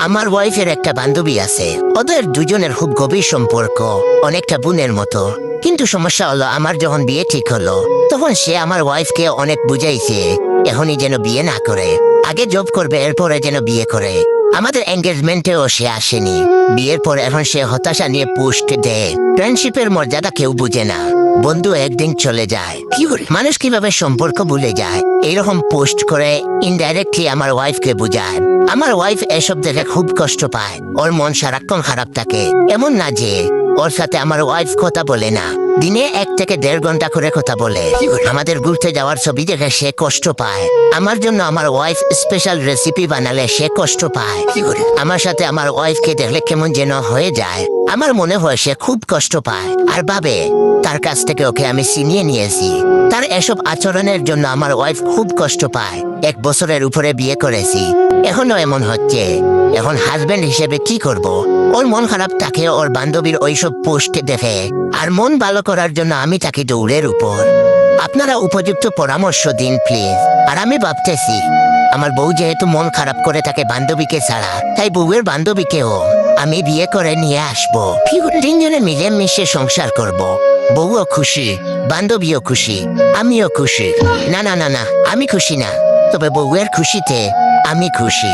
আমার ওয়াইফের একটা বান্ধবী আছে। ওদের দুজনের খুব গভীর সম্পর্ক, অনেকটা বোনের মতো। কিন্তু সমস্যা হলো, আমার যখন বিয়ে ঠিক হলো, তখন সে আমার ওয়াইফকে অনেক বুঝাইছে, এখনই যেন বিয়ে না করে। আগে জব করবে, এরপরে যেন বিয়ে করে। আমাদের এঙ্গেজমেন্টেও সে আসেনি। বিয়ের পর এখন সে হতাশা নিয়ে পোস্ট দেয় ফ্রেন্ডশিপের মর্যাদা কেউ বুঝে না। বন্ধু একদিন চলে যায়। কি বল মানুষ কীভাবে সম্পর্ক ভুলে যায়? এইরকম পোস্ট করে ইনডাইরেক্টলি আমার ওয়াইফকে বুঝায়। আমার ওয়াইফ এসব দেখে খুব কষ্ট পায়। ওর মন সারাক্ষণ খারাপ থাকে। এমন না যে ওর সাথে আমার ওয়াইফ কথা বলে না। দিনে এক থেকে দেড় ঘণ্টা করে কথা বলে। আমাদের ঘুরতে যাওয়ার ছবি দেখে সে কষ্ট পায়। আমার জন্য আমার ওয়াইফ স্পেশাল রেসিপি বানালে সে কষ্ট পায়। আমার সাথে আমার ওয়াইফকে দেখলে কেমন যেন হয়ে যায়। আমার মনে হয় সে খুব কষ্ট পায়। আর ভাবে, তার কাছ থেকে ওকে আমি ছিনিয়ে নিয়েছি। তার এসব আচরণের জন্য আমার ওয়াইফ খুব কষ্ট পায়। এক বছরের উপরে বিয়ে করেছি। এখনও এমন হচ্ছে। এখন হাজবেন্ড হিসেবে কি করব? ওর মন খারাপ থাকে ওর বান্ধবীর ওইসব পোস্ট দেখে আর মন ভালো করার জন্য আমি তাকে দৌড়ের উপর। আপনারা উপযুক্ত পরামর্শ দিন, প্লিজ। আর আমি ভাবতেছি, আমার বউ যেহেতু মন খারাপ করে থাকে বান্ধবীকে ছাড়া, তাই বউয়ের বান্ধবীকেও আমি বিয়ে করে নিয়ে আসব। তিনজনে মিলে মিশে সংসার করব। বউও খুশি, বান্ধবীও খুশি, আমিও খুশি। না না না না, আমি খুশি না। তবে বউয়ের খুশিতে আমি খুশি।